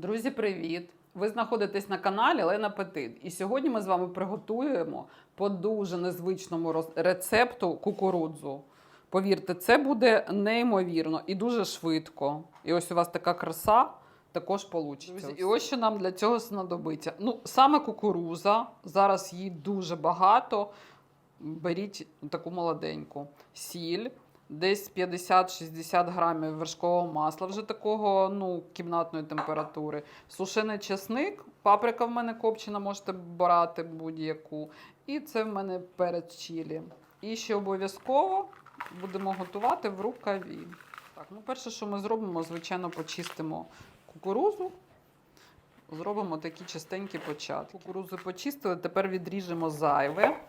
Друзі, привіт! Ви знаходитесь на каналі Лена Петит. І сьогодні ми з вами приготуємо по дуже незвичному рецепту кукурудзу. Повірте, це буде неймовірно і дуже швидко. І ось у вас така краса також вийде. Друзі, і ось що нам для цього знадобиться. Ну, саме кукуруза. Зараз її дуже багато. Беріть таку молоденьку. Сіль, десь 50-60 грамів вершкового масла, вже такого ну, кімнатної температури. Сушений чесник, паприка в мене копчена, можете брати будь-яку. І це в мене перець чилі. І ще обов'язково будемо готувати в рукаві. Так, ну перше, що ми зробимо, звичайно, почистимо кукурузу. Зробимо такі чистенькі початки. Кукурузу почистили, тепер відріжемо зайве.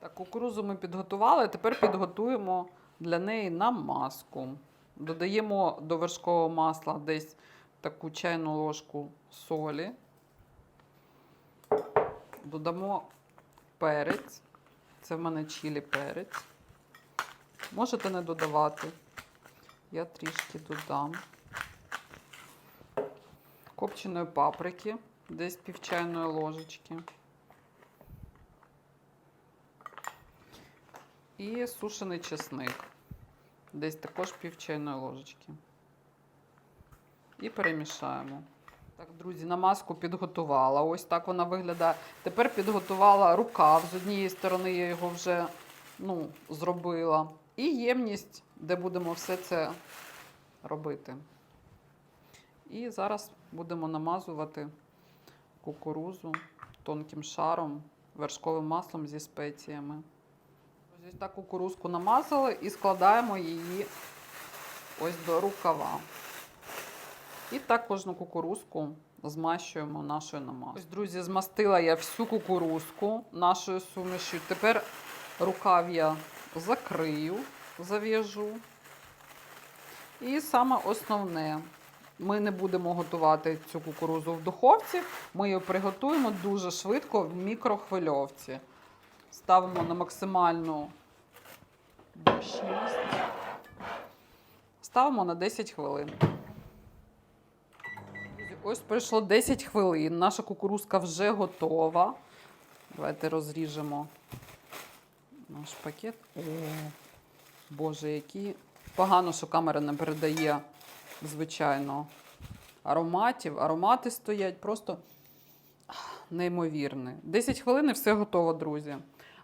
Так, кукурузу ми підготували, тепер підготуємо для неї намазку. Додаємо до вершкового масла десь таку чайну ложку солі. Додамо перець. Це в мене чилі перець. Можете не додавати. Я трішки додам. Копченої паприки, десь пів чайної ложечки. І сушений чесник. Десь також пів чайної ложечки. І перемішаємо. Так, друзі, намазку підготувала. Ось так вона виглядає. Тепер підготувала рукав. З однієї сторони я його вже ну, зробила. І ємність, де будемо все це робити. І зараз будемо намазувати кукурузу тонким шаром, вершковим маслом зі спеціями. Ось так кукурузку намазали і складаємо її ось до рукава. І так кожну кукурузку змащуємо нашою намазкою. Ось, друзі, змастила я всю кукурузку нашою сумішю. Тепер рукав я закрию, зав'яжу. І саме основне, ми не будемо готувати цю кукурузу в духовці, ми її приготуємо дуже швидко в мікрохвильовці. Ставимо на максимальну дощність. Ставимо на 10 хвилин. Ось пройшло 10 хвилин. Наша кукурузка вже готова. Давайте розріжемо наш пакет. О, Боже, які погано, що камера не передає, звичайно, ароматів. Аромати стоять просто неймовірне. 10 хвилин і все готово, друзі.